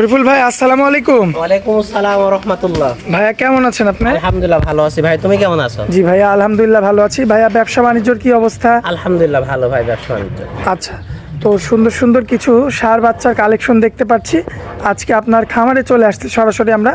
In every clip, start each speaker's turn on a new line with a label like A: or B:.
A: শরীফুল ভাই আসসালামু আলাইকুম।
B: ওয়ালাইকুম আসসালাম রহমতুল্লাহ।
A: ভাইয়া কেমন আছেন আপনি?
B: আলহামদুলিল্লাহ ভালো আছি। ভাই তুমি কেমন আছো?
A: জি ভাইয়া আলহামদুলিল্লাহ ভালো আছি। ভাইয়া ব্যবসা বাণিজ্যর কি অবস্থা?
B: আলহামদুলিল্লাহ ভালো ভাই ব্যবসা বাণিজ্য।
A: আচ্ছা তো সুন্দর সুন্দর কিছু সার বাচ্চার কালেকশন দেখতে পাচ্ছি। আজকে আপনার খামারে চলে আসছে সরাসরি আমরা।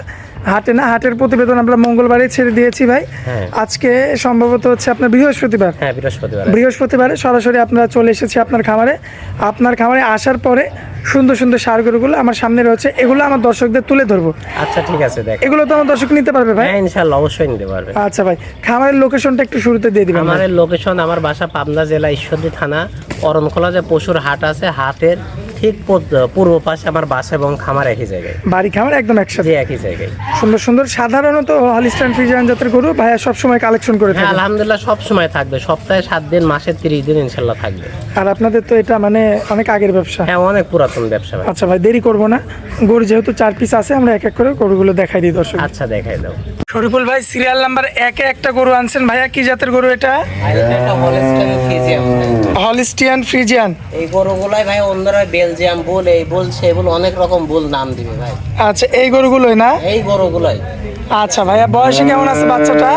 A: হাটে না হাটের প্রতিবেদন আমরা মঙ্গলবারে ছেড়ে দিয়েছি ভাই।
B: হ্যাঁ।
A: আজকে সম্ভবত হচ্ছে আপনার বৃহস্পতিবার।
B: হ্যাঁ বৃহস্পতিবার।
A: বৃহস্পতিবারে সরাসরি আপনারা চলে এসেছি আপনার খামারে। আপনার খামারে আসার পরে সুন্দর সুন্দর সারগুলোগুলো আমার সামনে রয়েছে। এগুলো আমার দর্শকদের তুলে ধরবো।
B: আচ্ছা ঠিক আছে দেখ।
A: এগুলো তো আমার দর্শক নিতে পারবে ভাই?
B: হ্যাঁ ইনশাল্লাহ অবশ্যই নিতে পারবে।
A: আচ্ছা ভাই খামারের লোকেশনটা একটু শুরুতে দিয়ে দিবেন
B: আমার লোকেশন আমার বাসা পাবনা জেলা ঈশ্বরদী থানা। অরণখোলা যে পশুর হাট আছে হাটের ঠিক পূর্ব পাশে আমার বাসা এবং খামার একই জায়গায়।
A: বাড়ি খামার একদম একসাথে?
B: একই জায়গায়।
A: সুন্দর সুন্দর সাধারণত হলিস্টান ফ্রিজিয়ান জাতের গরু ভাইয়া সবসময় কালেকশন করে
B: হ্যাঁ
A: থাকে?
B: আলহামদুলিল্লাহ সব সময় থাকবে। সপ্তাহে সাত দিন মাসে তিরিশ দিন ইনশাল্লাহ থাকবে।
A: আর আপনাদের তো এটা মানে অনেক আগের ব্যবসা।
B: হ্যাঁ অনেক পুরাতন ব্যবসা ভাই।
A: আচ্ছা ভাই দেরি করব না। গরু যেহেতু চার পিস আছে আমরা এক এক করে গরুগুলো দেখাই দিই দর্শক।
B: আচ্ছা দেখাই দাও।
A: শরীফুল ভাই সিরিয়াল নাম্বার একে একটা গরু আনছেন ভাইয়া। কি জাতের গরু এটা? Holstein Friesian?
B: এই গরুগুলাই ভাই অন্যরা বেলজিয়াম বুল এই বুল বুল অনেক রকম বুল নাম দিবে ভাই।
A: আচ্ছা এই গরুগুলোই না?
B: এই গরুগুলাই।
A: আচ্ছা ভাইয়া বয়সে কেমন আছে বাচ্চাটা?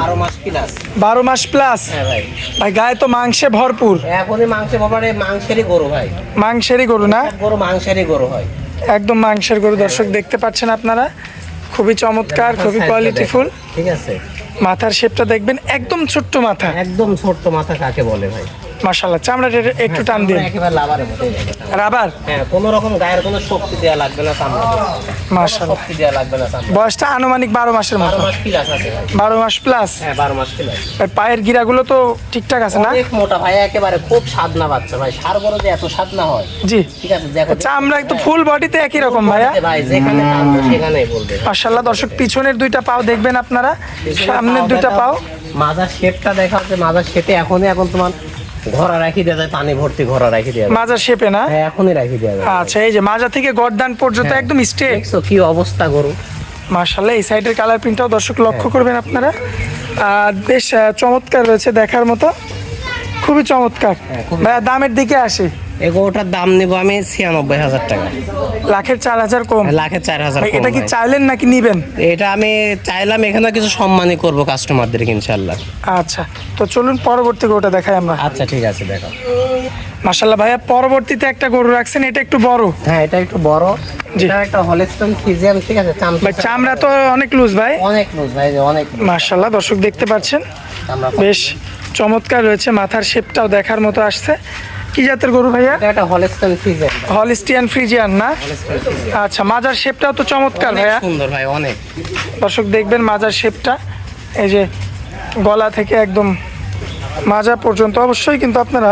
B: বারো মাস প্লাস
A: বারো মাস প্লাস
B: হ্যাঁ ভাই।
A: ভাই গায়ে তো মাংসে ভরপুর।
B: এখনই মাংসের ব্যাপারে মাংসেরই গরু ভাই।
A: মাংসেরই গরু না?
B: গরু মাংসেরই গরু হয়।
A: একদম মাংসের গরু। দর্শক দেখতে পাচ্ছেন আপনারা? খুবই চমৎকার খুবই কোয়ালিটিফুল
B: ঠিক আছে।
A: মাথার শেপটা দেখবেন একদম ছোট্ট মাথা।
B: একদম ছোট্ট মাথা কাকে বলে ভাই?
A: মাশাল্লাহ চামড়াটা একটু টান দিন।
B: একেবারে লাভারের মতোই
A: রাবার?
B: হ্যাঁ কোনো রকম গায়ের কোনো শক্তি লাগবে না চামড়া
A: মাশাল্লাহ
B: শক্তি লাগবে না চামড়া
A: বয়সটা আনুমানিক বারো মাসের
B: বারো
A: মতো।
B: মাস প্লাস আছে। ভাই
A: বারো মাস প্লাস
B: হ্যাঁ বারো মাস প্লাস
A: আর পায়ের গিরাগুলো তো ঠিকঠাক আছে না?
B: অনেক মোটা ভাই একেবারে খুব সাধনা বাচ্চা ভাই। সার বড় যে এত সাধনা হয়।
A: জি।
B: ঠিক আছে দেখো।
A: চামড়া একটু ফুল বডিতে একই রকম ভাইয়া।
B: ভাই যেখানে টানবো সেখানেই বলবে।
A: মাশাল্লাহ দর্শক পিছনের দুইটা পাও দেখবেন আপনারা। সামনের দুইটা পাও।
B: মাজার শেপটা দেখা হচ্ছে মাজার শেপে এখনই এখন তোমার ঘোড়া রাখি দেওয়া যায় পানি ভর্তি ঘোড়া রাখি দেওয়া
A: মাজা শেপে না?
B: হ্যাঁ এখনই রাখি দেওয়া যায়।
A: আচ্ছা এই যে মাজা থেকে গর্দান পর্যন্ত একদম স্ট্রেট
B: দেখছ কি অবস্থা গরু?
A: মাশাআল্লাহ এই সাইডের কালার প্রিন্টটাও দর্শক লক্ষ্য করবেন আপনারা। আর বেশ চমৎকার রয়েছে দেখার মতো। খুবই চমৎকার।
B: হ্যাঁ,
A: ভাইয়া দামের দিকে আসি।
B: এই গরুটার দাম নেব আমি ছিয়ানব্বই হাজার টাকা।
A: লাখের চার হাজার কম।
B: লাখে চার হাজার
A: এটা কি চাইলেন নাকি নিবেন?
B: এটা আমি চাইলাম এখানে কিছু সম্মানই করব কাস্টমারদের ইনশাল্লাহ
A: আচ্ছা তো চলুন পরবর্তী গরুটা দেখাই আমরা।
B: আচ্ছা ঠিক আছে দেখো।
A: মার্শাল্লাহ ভাইয়া পরবর্তীতে একটা গরু রাখছেন এটা একটু বড়।
B: হ্যাঁ এটা একটু বড়। এটা একটা হলেস্টন ফিজিয়াম ঠিক আছে?
A: ভাই চামড়া তো অনেক লুজ ভাই।
B: অনেক লুজ ভাই অনেক।
A: মার্শাল্লাহ দর্শক দেখতে পাচ্ছেন। বেশ। চমৎকার রয়েছে মাথার শেপটাও দেখার মতো আসছে। কি জাতের গরু ভাইয়া?
B: এটা একটা ফ্রিজিয়ান
A: হলিস্টিয়ান ফ্রিজিয়ান না? আচ্ছা মাজার শেপটাও তো চমৎকার ভাইয়া।
B: সুন্দর ভাই অনেক।
A: দর্শক দেখবেন মাজার শেপটা এই যে গলা থেকে একদম মাজা পর্যন্ত। অবশ্যই কিন্তু আপনারা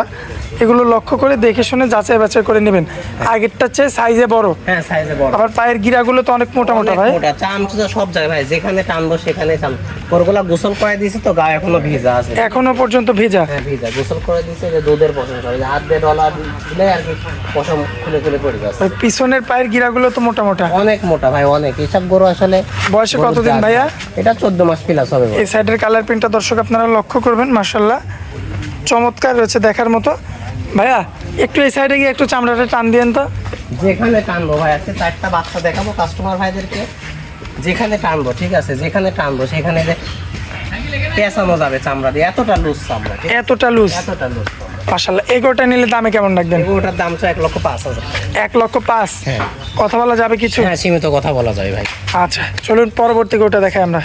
A: এগুলো লক্ষ্য করে দেখে শুনে যাচাই বাছাই করে নেবেন। আগেরটার চেয়ে সাইজে বড়।
B: হ্যাঁ সাইজে বড়।
A: আবার পায়ের গিরাগুলো তো অনেক মোটা মোটা ভাই।
B: মোটা। চামচা সব জায়গায় ভাই যেখানে টানবো সেখানে চাম। ওরগুলা গোসল করে দিয়েছি তো গায়ে এখনও ভিজা আছে।
A: এখনও পর্যন্ত ভেজা।
B: হ্যাঁ ভিজা। গোসল করে দিয়েছে যে দুধের পশম করে হাত দিয়ে ডলার দিলে আর কি পশম খুলে খুলে পড়ে যাচ্ছে।
A: ওই পিছনের পায়ের গিরাগুলো তো মোটা মোটা।
B: অনেক মোটা ভাই অনেক। এসব গরু আসলে
A: বয়সে কতদিন। ভাইয়া?
B: এটা চোদ্দ মাস প্লাস হবে
A: এই সাইডের কালার প্রিন্টটা দর্শক আপনারা লক্ষ্য করবেন মার্শাল্লাহ চমৎকার রয়েছে দেখার মতো। ভাইয়া একটু এই সাইডে গিয়ে একটু চামড়াটা টান দিয়েন তো।
B: যেখানে টানবো ভাই আজকে চারটা বাচ্চা দেখাবো কাস্টমার ভাইদেরকে। যেখানে টানবো ঠিক আছে? যেখানে টানবো সেখানে যে পেঁচানো যাবে চামড়া দিয়ে এতটা লুজ চামড়া
A: এতটা লুজ
B: এতটা লুজ
A: এগোটা নিলে দামে কেমন রাখবেন?
B: ওটার দাম তো এক লক্ষ পাঁচ হাজার।
A: এক লক্ষ পাঁচ?
B: হ্যাঁ।
A: কথা বলা যাবে কিছু?
B: হ্যাঁ সীমিত কথা বলা যায় ভাই।
A: আচ্ছা চলুন পরবর্তী গোটা দেখাই আমরা।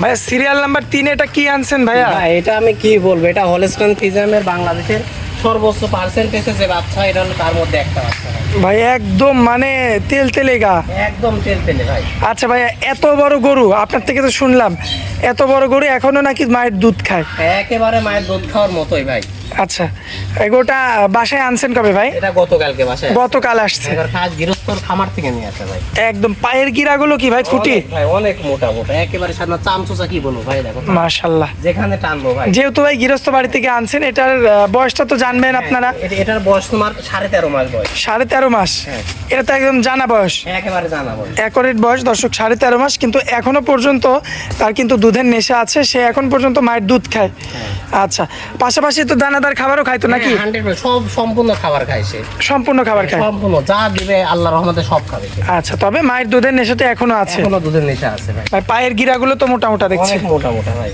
A: ভাইয়া সিরিয়াল নাম্বার তিন এটা কি আনছেন ভাইয়া?
B: এটা আমি কি বলব? এটা হলেস্টন ফিজামের বাংলাদেশের সর্বোচ্চ পার্সেন্টেজে যে বাচ্চা এটা হলো তার মধ্যে একটা বাচ্চা ভাই।
A: ভাই একদম মানে তেল তেলে গা।
B: একদম তেল তেলে ভাই।
A: আচ্ছা ভাইয়া এত বড় গরু আপনার থেকে তো শুনলাম এত বড় গরু এখনও নাকি মায়ের দুধ খায়?
B: একেবারে মায়ের দুধ খাওয়ার মতোই ভাই।
A: আচ্ছা এগোটা বাসায় আনছেন কবে ভাই?
B: এটা গতকালকে বাসায়
A: গতকাল আসছে।
B: কাজ গৃহস্থর খামার থেকে নিয়ে আসে ভাই।
A: একদম পায়ের গিরাগুলো কি ভাই খুঁটি
B: ভাই অনেক মোটা মোটা একেবারে চামচুচা কি বলব ভাই দেখো।
A: মাশাল্লাহ।
B: যেখানে টানবো ভাই।
A: যেহেতু ভাই গৃহস্থ বাড়ি থেকে আনছেন এটার বয়সটা তো জানবেন আপনারা।
B: এটার বয়স তোমার সাড়ে তেরো মাস বয়স।
A: সাড়ে তেরো মাস?
B: হ্যাঁ।
A: এটা তো একদম জানা বয়স।
B: একেবারে জানাব
A: একরের বয়স দর্শক সাড়ে তেরো মাস কিন্তু এখনও পর্যন্ত তার কিন্তু দুধের নেশা আছে সে এখন পর্যন্ত মায়ের দুধ খায়। আচ্ছা পাশাপাশি তো দানা দানাদার খাবারও খাইতো নাকি?
B: সব সম্পূর্ণ খাবার সে।
A: সম্পূর্ণ খাবার খায়।
B: সম্পূর্ণ যা দিবে আল্লাহ রহমতে সব খাবে
A: আচ্ছা তবে মায়ের দুধের নেশাটা এখনও আছে।
B: এখনও দুধের নেশা আছে ভাই।
A: পায়ের গিরাগুলো তো মোটা মোটা দেখছি।
B: মোটা মোটা ভাই।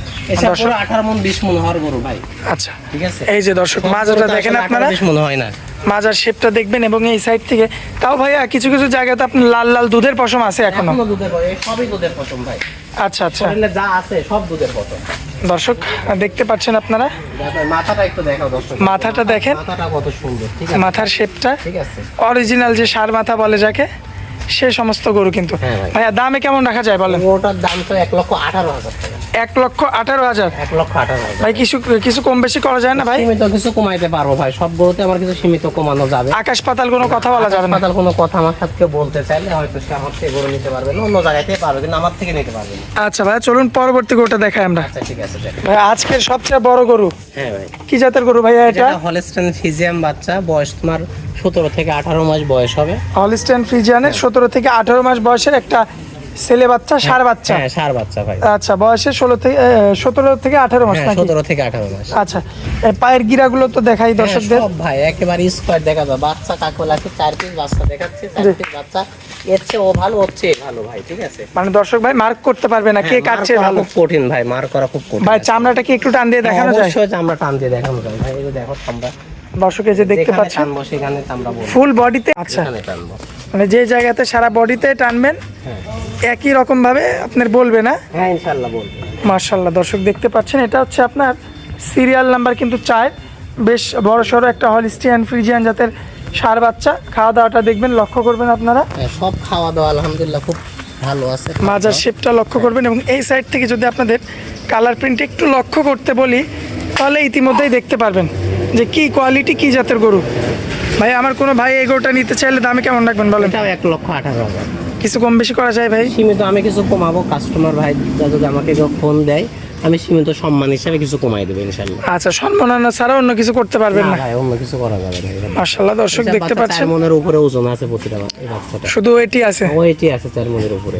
B: পুরো আঠারো মন বিশ মন হওয়ার গরু ভাই।
A: আচ্ছা
B: ঠিক আছে?
A: এই যে দর্শক মাজাটা দেখেন আপনারা?
B: 18 বিশ মন হয় না।
A: মাজার শেপটা দেখবেন এবং এই সাইড থেকে তাও ভাইয়া কিছু কিছু জায়গাতে আপনার লাল লাল দুধের পশম আছে
B: এখনও? দুধের সবই দুধের পশম ভাই।
A: আচ্ছা আচ্ছা।
B: শরীরে যা আছে সব দুধের
A: দর্শক দেখতে পাচ্ছেন আপনারা?
B: মাথাটা একটু দেখাও দর্শক।
A: মাথাটা দেখেন।
B: মাথাটা কত সুন্দর ঠিক আছে?
A: মাথার শেপটা
B: ঠিক আছে।
A: অরিজিনাল যে সার মাথা বলে যাকে সে সমস্ত গরু কিন্তু।
B: হ্যাঁ
A: ভাইয়া দামে কেমন রাখা যায় বলেন?
B: গরুটার দাম তো এক লক্ষ আঠারো হাজার টাকা।
A: এক লক্ষ আঠারো হাজার?
B: এক লক্ষ আঠারো হাজার।
A: ভাই কিছু কিছু কম বেশি করা যায় না ভাই?
B: সীমিত কিছু কমাইতে পারব ভাই। সব গরুতে আমার কিছু সীমিত কমানো যাবে।
A: আকাশ পাতাল কোনো কথা বলা যাবে না।
B: হাসপাতাল কোনো কথা আমার সাথে কেউ বলতে চাইলে হয়তো সে আমার থেকে গরু নিতে পারবে না অন্য জায়গায় থেকে পারবে কিন্তু আমার থেকে নিতে পারবে না।
A: আচ্ছা ভাই চলুন পরবর্তী গরুটা দেখাই আমরা।
B: আচ্ছা ঠিক আছে
A: ভাই আজকের সবচেয়ে বড় গরু।
B: হ্যাঁ ভাই।
A: কি জাতের গরু ভাইয়া এটা?
B: এটা হলস্টেন ফিজিয়াম বাচ্চা বয়স তোমার সতেরো থেকে আঠারো মাস বয়স হবে।
A: হলিস্টেন ফ্রিজিয়ানের সতেরো থেকে আঠারো মাস বয়সের একটা ছেলে বাচ্চা সার বাচ্চা?
B: হ্যাঁ সার বাচ্চা ভাই।
A: আচ্ছা বয়সে ষোলো থেকে সতেরো থেকে আঠারো মাস
B: হ্যাঁ সতেরো থেকে আঠারো মাস।
A: আচ্ছা পায়ের গিরাগুলো তো দেখাই
B: হ্যাঁ,
A: দর্শকদের।
B: সব ভাই একেবারে স্কোয়ার দেখা যায়। বাচ্চা কাকে লাগছে চার পিস বাচ্চা দেখাচ্ছে চার। পিস বাচ্চা। এর চেয়ে ও ভালো চেয়ে ভালো ভাই ঠিক আছে?
A: মানে দর্শক ভাই মার্ক করতে পারবে না কে
B: হ্যাঁ,
A: কাটছে ভালো?
B: খুব কঠিন ভাই মার করা খুব কঠিন।
A: ভাই চামড়াটা কি একটু টান দিয়ে দেখানো যায়?
B: অবশ্যই চামড়া টান দিয়ে দেখানো যায় ভাই এই দেখো চামড়া।
A: দর্শক যে দেখতে পাচ্ছেন
B: টানবো সেখানে বলব।
A: ফুল বডিতে আচ্ছা। মানে যে জায়গাতে সারা বডিতে টানবেন
B: হ্যাঁ।
A: একই রকম ভাবে আপনার বলবে না?
B: হ্যাঁ ইনশাল্লাহ বলব।
A: মার্শাল্লাহ দর্শক দেখতে পাচ্ছেন এটা হচ্ছে আপনার সিরিয়াল নাম্বার কিন্তু চার। বেশ বড় সড়ো একটা হলিস্টিয়ান ফ্রিজিয়ান জাতের সার বাচ্চা। খাওয়া দাওয়াটা দেখবেন লক্ষ্য করবেন আপনারা।
B: হ্যাঁ, সব খাওয়া দাওয়া আলহামদুলিল্লাহ খুব ভালো আছে।
A: মাজার শেপটা লক্ষ্য করবেন এবং এই সাইড থেকে যদি আপনাদের কালার প্রিন্ট একটু লক্ষ্য করতে বলি তাহলে ইতিমধ্যেই দেখতে পারবেন। যে কি কোয়ালিটি কি জাতের গরু? ভাই আমার কোনো ভাই এই গরুটা নিতে চাইলে দামে কেমন রাখবেন বলেন?
B: এটাও এক লক্ষ আঠারো হাজার।
A: কিছু কম বেশি করা যায় ভাই?
B: সীমিত আমি কিছু কমাবো। কাস্টমার ভাই যদি আমাকে কেউ ফোন দেয় আমি সীমিত সম্মান হিসাবে কিছু কমাই দেবো ইনশাল্লাহ
A: আচ্ছা সম্মাননা ছাড়া অন্য কিছু করতে পারবেন
B: না ভাই অন্য কিছু করা যাবে না।
A: মার্শাল্লাহ দর্শক দেখতে পাচ্ছেন।
B: মনের উপরে ওজন আছে প্রতিটা বাচ্চাটা।
A: শুধু এটি আছে?
B: ওইটি আছে চার মনের উপরে।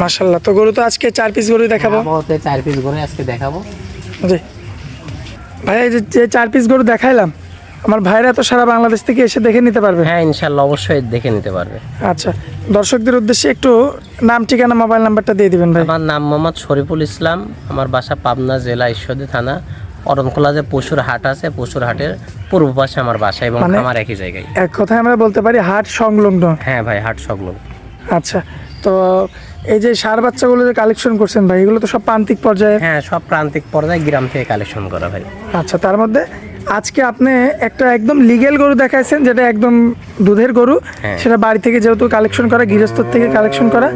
A: মার্শাল্লাহ তো গরু তো আজকে চার পিস গরু দেখাবো।
B: চার পিস গরু আজকে দেখাবো।
A: জি। ভাই যে- চার পিস গরু দেখাইলাম আমার ভাইরা তো সারা বাংলাদেশ থেকে এসে দেখে নিতে পারবে।
B: হ্যাঁ ইনশাল্লাহ অবশ্যই দেখে নিতে পারবে।
A: আচ্ছা দর্শকদের উদ্দেশ্যে একটু নাম ঠিকানা মোবাইল নাম্বারটা দিয়ে দিবেন ভাই।
B: আমার নাম মোহাম্মদ শরীফুল ইসলাম আমার বাসা পাবনা জেলা ঈশ্বরদী থানা অরণখোলা যে পশুর হাট আছে পশুর হাটের পূর্ব পাশে আমার বাসা এবং
A: মানে-
B: আমার একই জায়গায়।
A: এক কথায় আমরা বলতে পারি হাট সংলগ্ন।
B: হ্যাঁ ভাই হাট সগলো
A: আচ্ছা তো এই যে সার বাচ্চাগুলো যে কালেকশন করছেন ভাই এগুলো তো সব প্রান্তিক পর্যায়ে?
B: হ্যাঁ সব প্রান্তিক পর্যায়ে গ্রাম থেকে কালেকশন করা ভাই।
A: আচ্ছা তার মধ্যে আজকে আপনি একটা একদম লিগেল গরু দেখাইছেন যেটা একদম দুধের গরু।
B: হ্যাঁ।
A: সেটা বাড়ি থেকে যেহেতু কালেকশন করা গৃহস্থর থেকে কালেকশন করা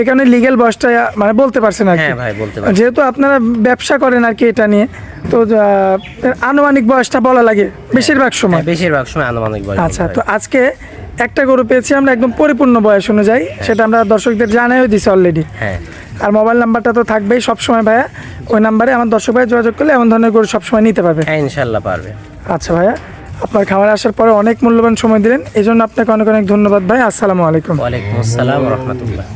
A: এই কারণে লিগেল বয়সটা মানে বলতে পারছেন আর কি।
B: হ্যাঁ বলতে
A: যেহেতু আপনারা ব্যবসা করেন আর কি এটা নিয়ে তো আনুমানিক বয়সটা বলা লাগে বেশিরভাগ সময়।
B: হ্যাঁ, বেশিরভাগ সময় আনুমানিক বয়স
A: আচ্ছা তো আজকে একটা গরু পেয়েছি আমরা একদম পরিপূর্ণ বয়স অনুযায়ী। সেটা আমরা দর্শকদের জানাইও দিছি অলরেডি
B: হ্যাঁ।
A: আর মোবাইল নাম্বারটা তো থাকবেই সবসময় ভাইয়া। ওই নাম্বারে আমার দর্শক ভাই যোগাযোগ করলে এমন ধরনের গরু সবসময় নিতে পারবে।
B: হ্যাঁ ইনশাল্লাহ পারবে।
A: আচ্ছা ভাইয়া আপনার খাবার আসার পরে অনেক মূল্যবান সময় দিলেন। এই জন্য আপনাকে অনেক অনেক ধন্যবাদ ভাই। আসসালামু আলাইকুম।
B: ওয়ালাইকুম আসসালাম রহমতুল্লাহ।